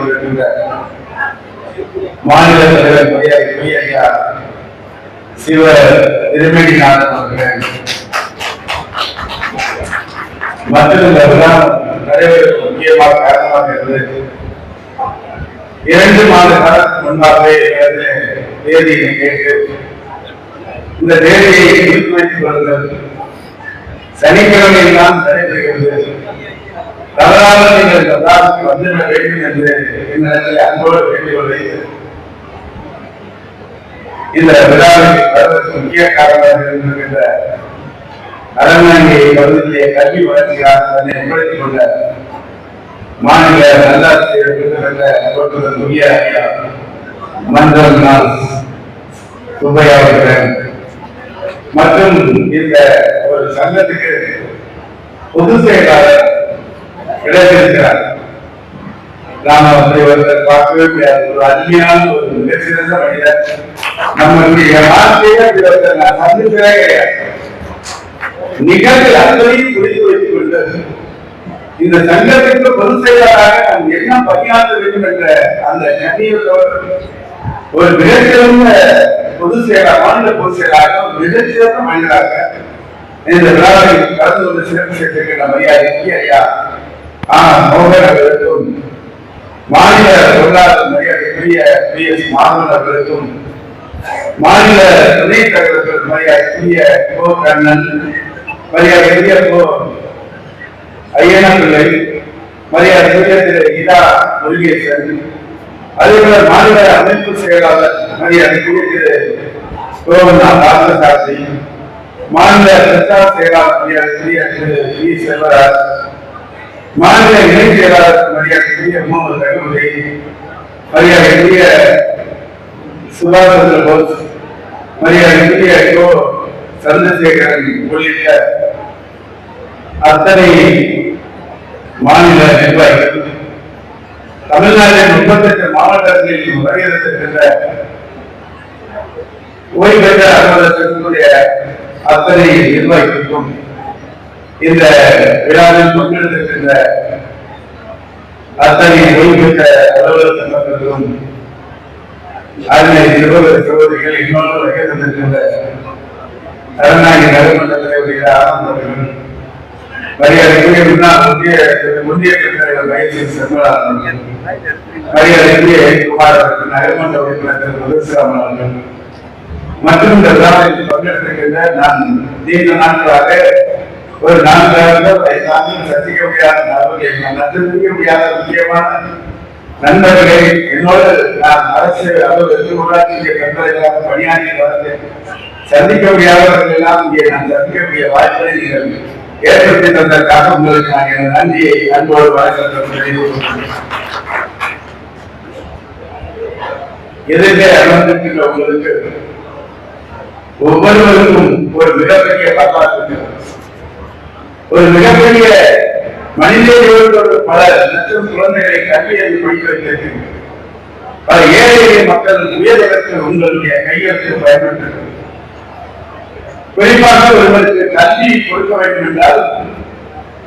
கொண்டிருக்கின்ற மாநில தலைவர் சிவ திருமணிநாதன் அவர்கள். முக்கியமாக காரணமாக இருந்தது. இரண்டு மாத காலத்துக்கு முன்பாகவே தேதியை கேட்டு இந்த தேதியை குறித்து வைத்துக் கொள்ளுங்கள். சனிக்கிழமை தான் நடைபெறுகிறது. தவறாக நீங்கள் இந்த விழாவுக்கு வந்துவிட வேண்டும் என்று என்னிடத்தில் அன்போடு வேண்டிக் கொள்கிறேன் இந்த விழாவிற்கு வருவதற்கு முக்கிய காரணமாக இருக்கின்ற அரண்மனை பகுதியிலே கல்வி வளர்ச்சியாக தன்னை முன்னிறுத்திக் கொண்ட மாநில நல்லாட்சியர் விருது முக்கிய ஐயா நாள் சுப்பையா அவர்கள் மற்றும் இந்த ஒரு சங்கத்துக்கு பொது செயலாளர் கிடைத்திருக்கிறார் நாம் அப்படி ஒருத்தர் பார்க்கவே முடியாது. ஒரு அருமையான ஒரு மிகச்சிறந்த மனிதர். நம்மளுடைய வாழ்க்கையை நான் சந்திக்கவே கிடையாது. அத்தனையும் புரிந்து வைத்துக் இந்த சங்கத்திற்கு பொது செயலாளராக நாம் என்ன பணியாற்ற வேண்டும் என்ற அந்த கண்ணியத்தோடு ஒரு மிகச்சிறந்த பொது செயலாளர் மாநில பொது செயலாளர் ஒரு மிகச்சிறந்த மனிதராக இந்த விழாவை கலந்து கொண்டு சிறப்பு சேர்த்திருக்கின்ற மரியாதைக்கு ஐயா மாநில பொருளாதார மரியாதைக்குரிய மாநில துணைத் தலைவர்கள் மரியாதைக்குரிய கோ கண்ணன் மரியாதைக்குரிய கோ ஐயனப்பிள்ளை மரியாதைக்குரிய திரு இதா முருகேசன் அதேபோல மாநில அமைப்பு செயலாளர் மரியாதைக்குரிய திரு கோவண்ணா பார்த்தசாரதி மாநில பிரச்சார செயலாளர் மரியாதைக்குரிய திரு வி செல்வராஜ் மாநில இணை செயலாளர் மரியாதைக்குரிய முகமது ரகுமதி மரியாதைக்குரிய சுபாஷ் சந்திர போஸ் மரியாதைக்குரிய கோ சந்திரசேகரன் உள்ளிட்ட அத்தனை மாநில நிர்வாகிகள் தமிழ்நாட்டில் முப்பத்தெட்டு மாவட்டங்களில் வருகிறதுக்கின்ற ஓய்வு பெற்ற அலுவலகத்தினுடைய அத்தனை நிர்வாகிகளுக்கும் இந்த விழாவில் பங்கெடுத்திருக்கின்ற அத்தனை ஓய்வு பெற்ற அலுவலக மக்களுக்கும் அருமை சகோதரிகள் இன்னொன்று நகர்மன்ற தலைவர்கள் மரியாதைக்குரிய முன்னாள் முக்கிய முந்தைய தலைவர் மகேஷ் செம்மலா மரியாதைக்குரிய குமார் அவர்கள் நகர்மன்ற உறுப்பினர் திரு அவர்கள் மற்றும் இந்த விழாவில் பங்கெடுத்திருக்கின்ற நான் நீண்ட நாட்களாக ஒரு நான்காவது தாண்டி சந்திக்க முடியாத நபர்களை நான் நன்றிக்க முடியாத முக்கியமான நண்பர்களை என்னோடு நான் அரசு அலுவலகத்தில் உள்ளாட்சி கண்களாக பணியாற்றி வந்தேன் சந்திக்க முடியாதவர்கள் எல்லாம் இங்கே நான் சந்திக்கக்கூடிய வாய்ப்பை நீங்கள் ஏற்படுத்தி தந்ததற்காக உங்களுக்கு நான் என் நன்றியை அன்போடு வழங்க எதிர்கே அமர்ந்திருக்கின்ற உங்களுக்கு ஒவ்வொருவருக்கும் ஒரு மிகப்பெரிய வரலாற்று ஒரு மிகப்பெரிய மனிதர்களோடு பல லட்சம் குழந்தைகளை கல்வியில் படிக்க வைத்திருக்கிறது பல ஏழை மக்கள் உயர்வதற்கு உங்களுடைய கையெழுத்து பயன்படுத்துகிறது. குறிப்பாக ஒருவருக்கு கல்வி கொடுக்க வேண்டும் என்றால்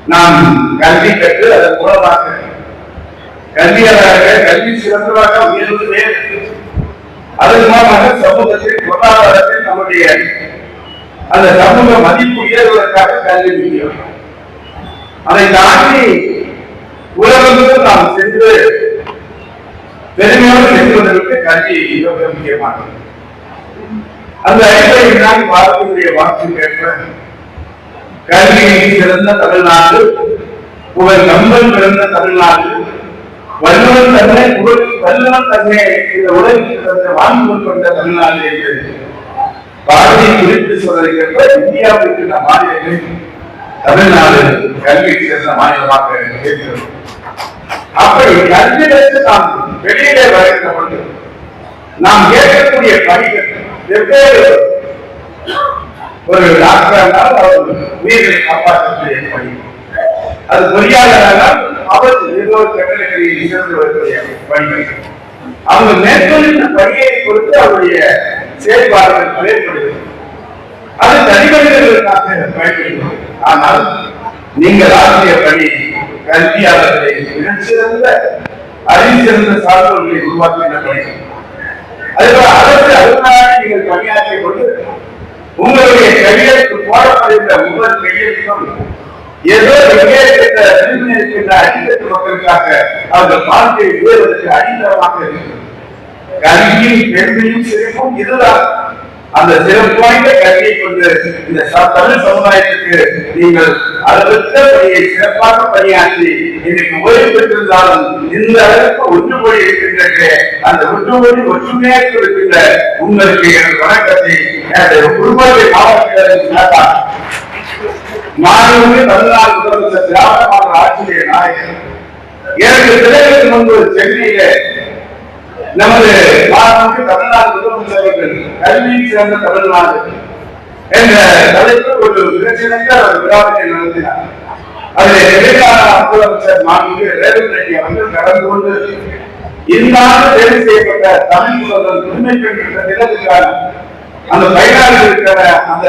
நாம் கல்வி கற்று அதன் மூலமாக கல்வியாளராக கல்வி சிறந்ததாக உயர்வதே அதன் மூலமாக சமூகத்தில் பொருளாதாரத்தில் நம்முடைய அந்த சமூக மதிப்பு உயர்வதற்காக கல்வி முக்கியம் அதை தாண்டி உலகத்துக்கு நாம் சென்று பெருமையோடு செல்வதற்கு கல்வி மிக முக்கியமானது. அந்த அடிப்படையில் தான் பார்க்கக்கூடிய வாக்குக்கேற்ப கல்வியை சிறந்த தமிழ்நாடு புகழ் கம்பல் பிறந்த தமிழ்நாடு வல்லுவன் தன்னை புகழ் வல்லுவன் தன்னை இந்த உலகில் தன்னை வாழ்ந்து கொண்ட தமிழ்நாடு என்று பாரதியை குறித்து சொல்வதற்கேற்ப இந்தியாவிற்கு இருக்கின்ற மாநிலங்களில் தமிழ்நாடு கல்வி சிறந்த மாநிலமாக இருக்கிறது அப்படி கல்வியிலிருந்து நாம் வெளியிலே வருகின்ற பொழுது நாம் கேட்கக்கூடிய பணிகள் வெவ்வேறு. ஒரு டாக்டர் என்றால் அவர் உயிரை காப்பாற்றக்கூடிய பணி. அது பொறியாளரானால் அவர் ஏதோ ஒரு கட்டளைகளில் வரக்கூடிய பணிகள். அவங்க மேற்கொள்கின்ற பணியை பொறுத்து அவருடைய செயல்பாடுகள் வேறுபடுகிறது அது தனிமனிதர்களுக்காக பயன்படுகிறது ஆனால் நீங்கள் ஆற்றிய பணி கல்வியாளர்களை மிகச்சிறந்த அறிவிச்சிருந்த சான்றோர்களை உருவாக்கின பணி. அதுபோல அதற்கு அலுவலராக நீங்கள் பணியாற்றிக் கொண்டு உங்களுடைய கையெழுத்து போடப்படுகின்ற முதல் கையெழுத்தும் ஏதோ எங்கே இருக்கின்ற விரும்பின இருக்கின்ற அடித்தட்டு மக்களுக்காக அவர்கள் வாழ்க்கையை உயர்வதற்கு அடித்தளமாக இருக்கிறது கல்வியும் பெண்மையும் சிறப்பும் இதுதான். அந்த சிறப்பு வாய்ந்த கல்வியை கொண்டு இந்த தமிழ் சமுதாயத்துக்கு நீங்கள் அளவற்ற பணியை சிறப்பாக பணியாற்றி இன்னைக்கு ஓய்வு பெற்றிருந்தாலும் இந்த அளவுக்கு ஒற்றுமொழி இருக்கின்ற அந்த ஒற்றுமொழி ஒற்றுமையாக இருக்கின்ற உங்களுக்கு எனது வணக்கத்தை எனது குடும்பத்தை மாவட்டத்தில் மாநில தமிழ்நாடு முதலமைச்சர் திராவிட மாநில ஆட்சியுடைய நாயகர் எனக்கு திரைக்கு முன்பு சென்னையில நமது மாநில தமிழ்நாடு முதலமைச்சர் அவர்கள் கல்வியில் சேர்ந்த தமிழ்நாடு என்ற தலைப்பில் ஒரு மிகச்சிறந்த விழாவினை நடத்தினார். அதில் தெலுங்கானா முதலமைச்சர் மாண்பு ரேவந்த் ரெட்டி அவர்கள் கலந்து கொண்டு இந்த ஆண்டு தேர்வு செய்யப்பட்ட தமிழ் முதல்வர் உரிமை பெற்ற தினத்துக்கான அந்த பயனாளி இருக்கிற அந்த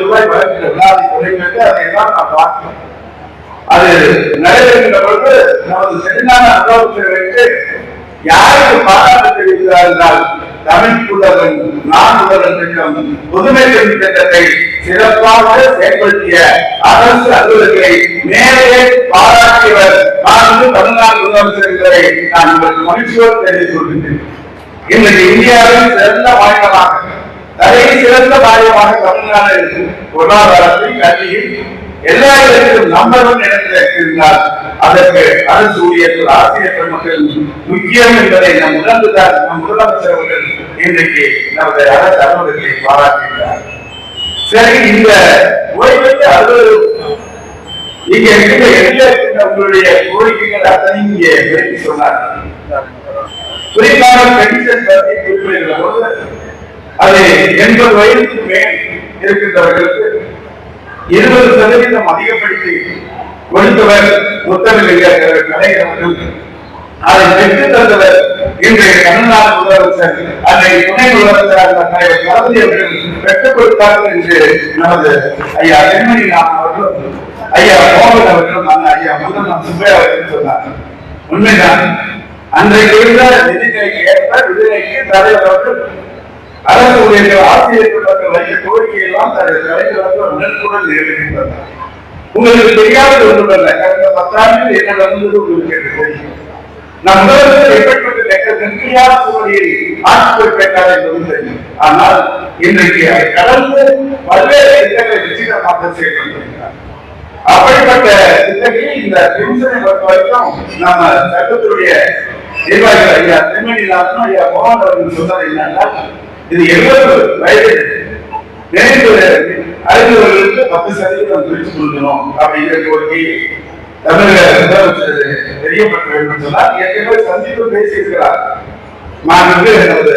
ரூபாய் வழங்கின விழாவை தொடங்கி அதை நான் பார்த்தேன் அது நடைபெறுகின்ற பொழுது நமது தெலுங்கானா முதலமைச்சர்களுக்கு யாருக்கு பாராட்டு தெரிவிக்கிறார் என்றால் தமிழ் புலவன் நான் புலவன் திட்டம் புதுமை பெண் திட்டத்தை சிறப்பாக செயல்படுத்திய அரசு அலுவலர்களை மேலே பாராட்டியவர் நான் வந்து தமிழ்நாடு முதலமைச்சர் என்பதை நான் உங்களுக்கு மகிழ்ச்சியோடு தெரிவித்துக் கொள்கின்றேன். இன்றைக்கு இந்தியாவின் சிறந்த மாநிலமாக தலை சிறந்த மாநிலமாக தமிழ்நாடு இருக்கு பொருளாதாரத்தில் கல்வியில் எல்லா இடத்திலும் நம்பரும் ஒன் இடத்தில் இருந்தால் அதற்கு அரசு ஊழியர்கள் ஆசிரியர் பெருமக்கள் முக்கியம் என்பதை நம் உணர்ந்துதான் நம் முதலமைச்சர் அவர்கள் இன்றைக்கு நமது அரசு அலுவலர்களை பாராட்டுகிறார் சரி இந்த ஓய்வெடுத்த அலுவலர் இங்க இருக்கின்ற எதிரில் உங்களுடைய கோரிக்கைகள் அத்தனையும் இங்கே விளக்கி சொன்னார். குறிப்பாக பென்ஷன் பற்றி குறிப்பிடுகிற போது அது எண்பது வயதுக்கு மேல் இருக்கின்றவர்களுக்கு இருபது சதவீதம் அதிகப்படுத்தி கொடுத்தவர் முத்தமிழர் கலைஞர் அவர்கள். அதை பெற்று தந்தவர் இன்றைய தமிழ்நாடு முதலமைச்சர் அன்றைய துணை முதலமைச்சர் தலைவர் தளபதி அவர்கள் பெற்றுக் கொடுத்தார்கள் என்று நமது ஐயா வெண்மணி நான் அவர்களும் ஐயா மோகன் அவர்களும் அந்த ஐயா முதல் சுப்பையா அவர்கள் சொன்னார் உண்மைதான் அன்றைக்கு இருந்த நிதிநிலைக்கு ஏற்ப விடுதலைக்கு தலைவர் அவர்கள் அரசுடைய ஆசிரியர்களுக்கு ஆசிரியர் பெற்றவர்கள் வைத்த கோரிக்கை எல்லாம் தனது தலைவர்கள் உடனுக்குடன் நிறைவேற்றினார் உங்களுக்கு தெரியாத ஒன்றுமல்ல கடந்த பத்தாண்டு என்ன நடந்தது உங்களுக்கு எனக்கு தெரியும். நம் எப்படிப்பட்ட ஆட்சி என்பதும் தெரியும். ஆனால் இன்றைக்கு அதை கடந்து பல்வேறு திட்டங்களை வெற்றிகரமாக செயல்படுத்திருக்கிறார் அப்படிப்பட்ட திட்டங்களில் இந்த பென்ஷனை பொறுத்த வரைக்கும் நம்ம சட்டத்துடைய நிர்வாகிகள் ஐயா திருமணி ஐயா மோகன் அவர்கள் சொன்னது என்னன்னா இது எழுபது வயது? நினைவு அறிந்தவர்களுக்கு பத்து சதவீதம் பிரித்து கொடுக்கணும் அப்படிங்கிற கோரிக்கை தமிழக முதலமைச்சர் தெரியப்பட வேண்டும் சொன்னார். ஏற்கனவே சந்திப்பு பேசியிருக்கிறார். நான் வந்து நமது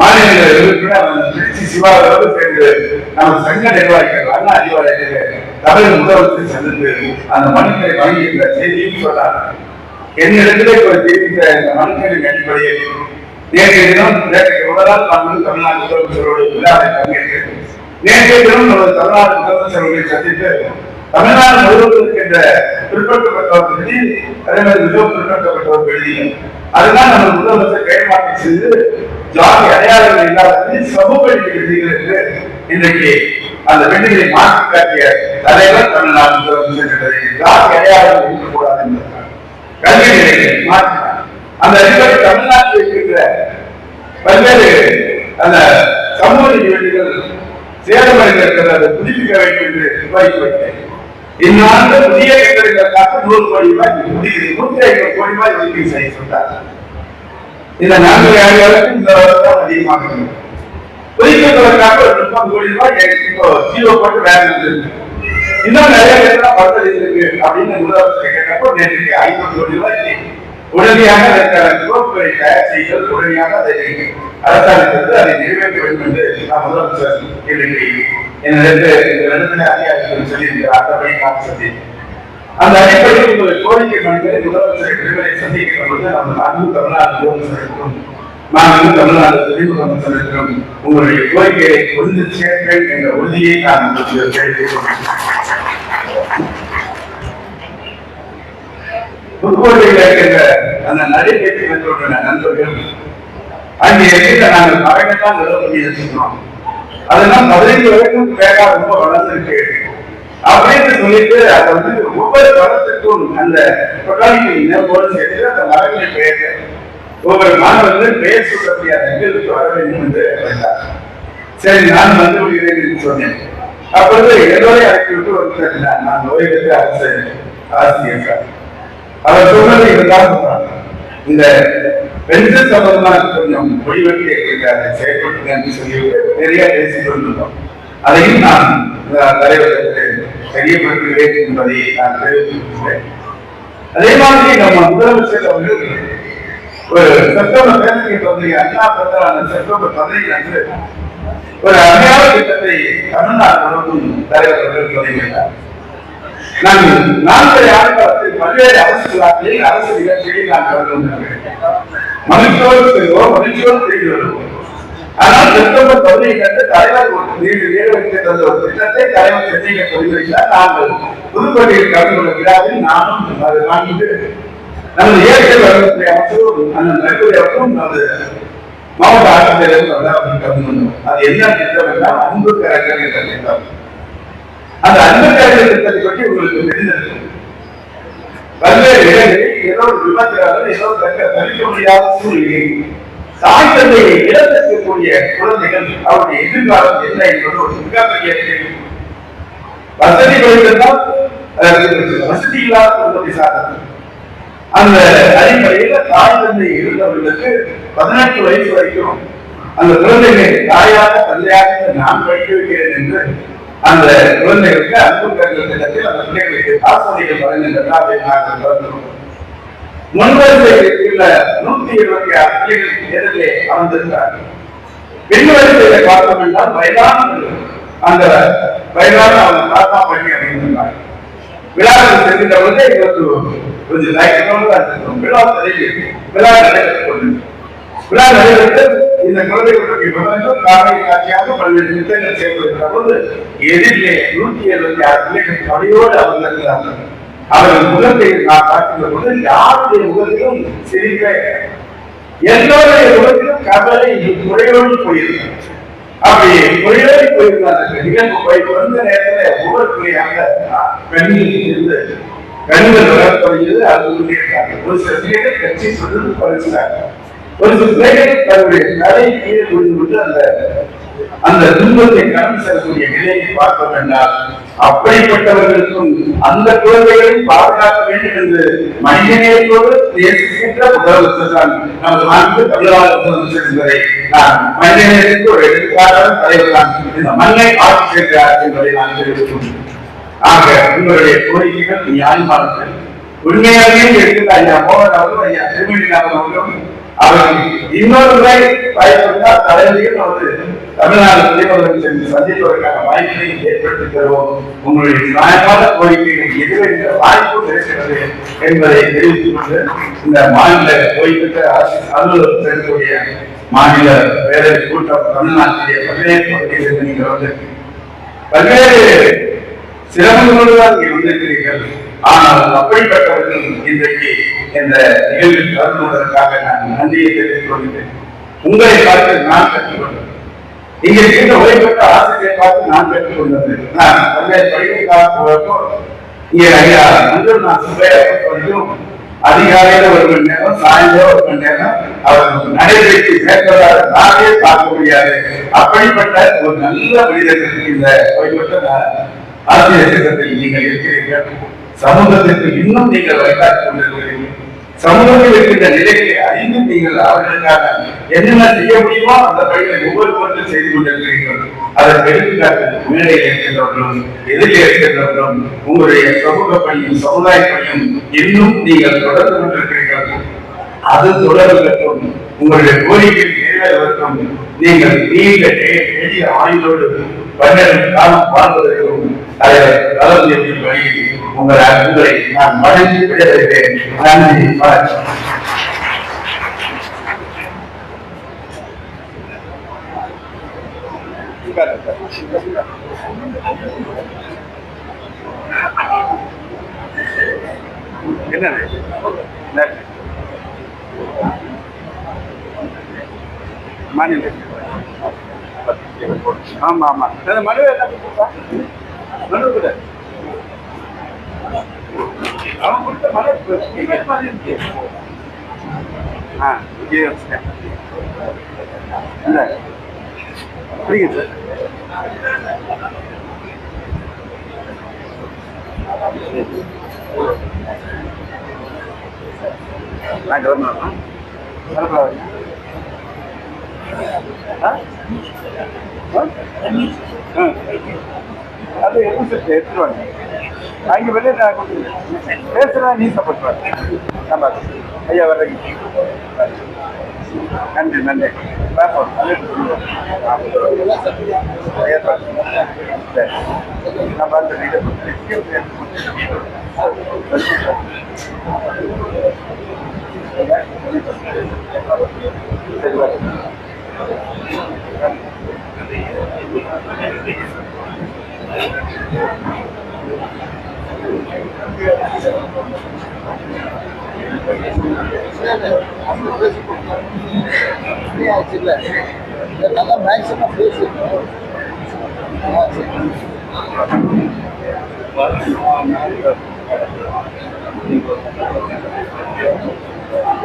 மாநில உறுப்பினர் திருச்சி சிவாவோடு சேர்ந்து நம்ம சங்க நிர்வாகிகள் அண்ணா அறிவாலயத்தில் தமிழக முதலமைச்சர் சந்தித்து அந்த மனுக்களை வழங்கியிருந்த செய்தியும் சொன்னார். என்னிடத்திலே ஒரு தெரிவித்த இந்த மனுக்களின் அடிப்படையில் நேற்றைய தினம் நேற்றைய முதலால் தமிழ்நாடு முதலமைச்சரோடு விழாவை பங்கேற்றேன் நேற்றைய தினம் நமது தமிழ்நாடு முதலமைச்சர்களை சந்தித்து தமிழ்நாடு முழுவதும் இருக்கின்ற பிற்படுத்தப்பட்டவர்கள் எழுதி அதே மாதிரி மிகவும் பிற்படுத்தப்பட்டவர்கள் எழுதியும் அதுதான் நம்ம முதலமைச்சர் கைமாற்றம் செய்து ஜாதி அடையாளங்கள் இல்லாத சமூக எழுதிகள் என்று இன்றைக்கு அந்த பெண்களை மாற்றி காட்டிய தலைவர் தமிழ்நாடு முதலமைச்சர் என்பதை ஜாதி அடையாளங்கள் இருக்கக்கூடாது என்பதற்காக கல்வி நிலையை அந்த அடிப்படை தமிழ்நாட்டில் இருக்கின்ற பல்வேறு அந்த சமூக நிகழ்ச்சிகள் சேதமடைந்திருக்கிறது அதை புதுப்பிக்க வேண்டும் என்று கோரிக்கை வைத்தேன் இந்நாண்டு புதிய கட்டடங்களுக்காக நூறு கோடி ரூபாய் முடியுது. நூத்தி ஐம்பது கோடி ரூபாய் ஒதுக்கீடு செய்ய சொன்னார் இந்த நான்கு ஆண்டுகளுக்கு இந்த வருடம் அதிகமாக இருக்கும். ஒரு முப்பது கோடி ரூபாய் இப்போ ஜீரோ போட்டு வேலை இருக்கு இன்னும் நிறைய பேர்லாம் இருக்கு அப்படின்னு முதலமைச்சர் கேட்டப்போ நேற்று ஐம்பது கோடி உடனடியாக அதற்கான தயார் செய்தல் உடனடியாக அதை அரசாங்கத்திற்கு அதை நிறைவேற்ற வேண்டும் என்று நான் முதலமைச்சர் இன்றைக்கு இந்த இடத்துல அதிகாரிகள் சொல்லியிருக்கிறார் அத்தபடி நான் அந்த அடிப்படையில் உங்கள் கோரிக்கை மனிதரை முதலமைச்சர் விடுதலை சந்திக்கிற பொழுது நம்ம நான்கு தமிழ்நாடு நான்கு தமிழ்நாடு துணை உங்களுடைய கோரிக்கையை கொண்டு சேர்ப்பேன் என்ற உறுதியை நான் உங்களுக்கு தெரிவித்துக் கொள்கிறேன். அந்த நடைபெற்று வந்தோட நண்பர்கள் அங்கே இருக்கிற நாங்கள் மரங்கள்லாம் நிலவு பண்ணி வச்சுக்கிறோம் அதெல்லாம் பதினைந்து வரைக்கும் வேகா ரொம்ப வளர்ந்துருக்கு அப்படின்னு சொல்லிட்டு அதை வந்து ஒவ்வொரு படத்துக்கும் அந்த பொட்டானிக்கல் இனத்தோடு சேர்த்து அந்த மரங்களை பெயர் ஒவ்வொரு மாணவர்கள் பெயர் சொல்லக்கூடிய நிகழ்வுக்கு வர வேண்டும் என்று வந்தார் சரி நான் வந்து விடுகிறேன் என்று சொன்னேன். அப்பொழுது எல்லோரையும் அழைத்து விட்டு வந்து நான் நோய் எடுத்து அரசு ஆசிரியர் அவர் சொன்னது இதுதான் சொன்னாங்க இந்த பெண்கள் சம்பந்தமாக கொஞ்சம் முடிவெட்டி அதை செயல்படுத்துங்க சொல்லி நிறைய பேசிக் கொண்டிருந்தோம் அதையும் நான் தலைவர்களுக்கு தெரியப்படுத்துகிறேன் என்பதை நான் தெரிவித்திருக்கிறேன் அதே மாதிரி நம்ம முதலமைச்சர் அவர்கள் ஒரு செப்டம்பர் பதினஞ்சு பதினஞ்சு அண்ணா பிறந்த செப்டம்பர் பதினைந்து அன்று ஒரு அடையாள திட்டத்தை தமிழ்நாடு முழுவதும் தலைவர் அவர்கள் தொடங்கினார் நான் நான்கு ஆண்டுகாலத்தில் பல்வேறு அரசு விழாக்களில் அரசு நிகழ்ச்சிகளில் நான் கலந்து கொண்டிருக்கிறேன் மகிழ்ச்சியோடு செல்வோம் மகிழ்ச்சியோடு திரும்பி வருவோம். ஆனால் செப்டம்பர் பதினைந்து தலைவர் ஒரு நீண்டு நிறைவேற்றி தந்த ஒரு திட்டத்தை தலைவர் சென்னையை தொடங்கிவிட்டார் நாங்கள் புதுக்கோட்டையில் கலந்து கொள்ள விழாவில் நானும் அதை வாங்கிட்டு நமது இயற்கை வளர்ச்சித்துறை அமைச்சரும் அந்த நெருக்கடி அவர்களும் நமது மாவட்ட ஆட்சித்தலைவர் கலந்து கொண்டோம். அது என்ன திட்டம் என்றால் அன்பு கரங்கள் என்ற திட்டம். அந்த அன்பு திட்டத்தை பற்றி உங்களுக்கு தெரிந்தது பல்வேறு இடங்களில் ஏதோ ஒரு ஏதோ தக்க முடியாத சூழ்நிலை தாய் தந்தையை இழந்திருக்கக்கூடிய குழந்தைகள் அவருடைய எதிர்காலம் என்ன என்பது ஒரு மிகப்பெரிய கேள்வி. வசதி குறைந்தால் வசதி இல்லாத குடும்பத்தை சார்ந்தது அந்த அடிப்படையில தாய் தந்தை இருந்தவர்களுக்கு பதினெட்டு வயசு வரைக்கும் அந்த குழந்தைகளை தாயாக தந்தையாக நான் படிக்க வைக்கிறேன் என்று அந்த குழந்தைகளுக்கு அன்பு கருங்கள் திட்டத்தில் அந்த பிள்ளைகளுக்கு ஆசிரியர்கள் வழங்குகின்ற அதை நாங்கள் தொடர்ந்தோம் முன்வரிசையில் உள்ள நூத்தி இருபத்தி ஆறு பிள்ளைகள் எதிரிலே அமர்ந்திருக்கிறார்கள் பெண் வரிசையை பார்த்தோம் என்றால் வயதான அந்த வயதான அவங்க தாத்தா பண்ணி அமைந்திருந்தார் விழாவில் செல்கின்ற பொழுது இவருக்கு கொஞ்சம் தயக்கத்தோடு விழா தொடங்கி விழா நடைபெற்றுக் கொண்டு விழா நடைபெற்று இந்த குழந்தைகளுக்கு விவரங்கள் காலை காட்சியாக பல்வேறு திட்டங்கள் செயல்படுகிற போது எதிரிலே நூத்தி எழுபத்தி ஆறு பிள்ளைகள் தொடையோடு அமர்ந்திருக்கிறார்கள். அவர்கள் முகத்தை நான் பார்க்கின்ற போது யாருடைய முகத்திலும் சிரிப்பே எல்லோருடைய முகத்திலும் கவலை குறையோடு போயிருக்கிறது அப்படி குறையோடு போயிருந்தாங்க நிகழ்வு போய் வந்த நேரத்தில் ஒவ்வொரு கண்ணில் இருந்து கண்கள் வளர அது ஒரு சில பிள்ளைகள் கட்சி சொல்றது பறிச்சாங்க ஒரு சில தன்னுடைய தலை கீழே விழுந்து அந்த அந்த துன்பத்தை கடந்து செல்லக்கூடிய நிலையை பார்க்க வேண்டாம் அப்படிப்பட்டவர்களுக்கும் அந்த குழந்தைகளை பாதுகாக்க வேண்டும் என்று மனிதநேயத்தோடு நேசிக்கின்ற முதலமைச்சர் நமது தமிழக என்பதை நான் மனிதநேயத்துக்கு ஒரு எடுத்துக்காட்டான தலைவர் தான் இந்த மண்ணை ஆட்சி செய்கிறார் என்பதை நான் தெரிவிக்கும் ஆக உங்களுடைய கோரிக்கைகள் நியாயமானது. உண்மையாகவே எடுத்து ஐயா மோகன் அவர்களும் ஐயா திருமணி அவர்களும் அவன் இன்னொரு முறை பயன்படுத்தால் தலைவரையும் வந்து தமிழ்நாடு முதல்வர்கள் சென்று சந்திப்பதற்கான வாய்ப்பை ஏற்படுத்தி தருவோம். உங்களுடைய நியாயமான கோரிக்கைகள் எதிரே வாய்ப்பு இருக்கிறது என்பதை தெரிவித்துக் கொண்டு இந்த மாநில ஓய்வுபெற்ற அரசு அலுவலர் செல்லக்கூடிய மாநில பேரவை கூட்டம் தமிழ்நாட்டிலே பல்வேறு பகுதிகளில் நீங்கள் வந்து பல்வேறு சிரமங்களோடு தான் இங்கே வந்திருக்கிறீர்கள் ஆனால் அப்படிப்பட்டவர்கள் இன்றைக்கு இந்த நிகழ்வில் கலந்து கொண்டதற்காக நான் நன்றியை தெரிவித்துக் கொள்கிறேன். உங்களை பார்த்து நான் கற்றுக்கொண்டேன் இங்கே இருக்கின்ற ஓய்வெற்ற ஆசிரியரை பார்த்து நான் கற்றுக்கொண்டது நான் பல்வேறு படிப்புக்காக இங்கே ஐயா நன்றும் நான் சுப்பையா வரைக்கும் அதிகாலையில ஒரு மணி நேரம் சாயந்தரம் ஒரு மணி நேரம் அவர் நடைபெற்று மேற்கொள்ளாத நானே பார்க்க முடியாது. அப்படிப்பட்ட ஒரு நல்ல மனிதர்களுக்கு இந்த ஓய்வெற்ற ஆசிரியர் திட்டத்தில் நீங்கள் இருக்கிறீர்கள். சமூகத்திற்கு இன்னும் நீங்கள் வழிகாட்டிக் கொண்டிருக்கிறீர்கள். சமூகத்தில் இருக்கின்ற நிலைகளை அறிந்து நீங்கள் அவர்களுக்காக என்னென்ன செய்ய முடியுமோ அந்த பணிகளை ஒவ்வொருவரும் செய்து கொண்டிருக்கிறீர்கள். அதை எடுத்துக்காட்டு முன்னிலையில் இருக்கின்றவர்களும் எதிரில் இருக்கின்றவர்களும் உங்களுடைய சமூக பணியும் சமுதாய பணியும் இன்னும் நீங்கள் தொடர்ந்து கொண்டிருக்கிறீர்கள். அது தொடர்வதற்கும் உங்களுடைய கோரிக்கை நிறைவேறுவதற்கும் நீங்கள் நீண்ட எளிய ஆயுதோடு பன்னெண்டு காலம் வாழ்வதற்கும் தலைவர் வழியில் உங்கள் அன்புகளை நான் மகிழ்ச்சி நன்றி வணக்கம். என்ன? மாநில ஆமாம் ஆமாம் அந்த மனு என்ன மனு கொடு அவன் கொடுத்த மனு ஆ இங்கே வச்சுட்டேன். இல்லை புரியுது? நான் கிளம்பணும் கிளம்பலாம் அது எப்படி சார் எடுத்துட்டு அங்கே வெளியே நான் பேசுகிறேன் நீ சப்போர்ட் பண்ண நம்ம ஐயா வர்றீங்க நன்றி நன்றி பார்ப்போம் ஐயா சரி நான் பார்த்து நல்லா மேக்ஸிமம் பேசிருக்கோம் வந்து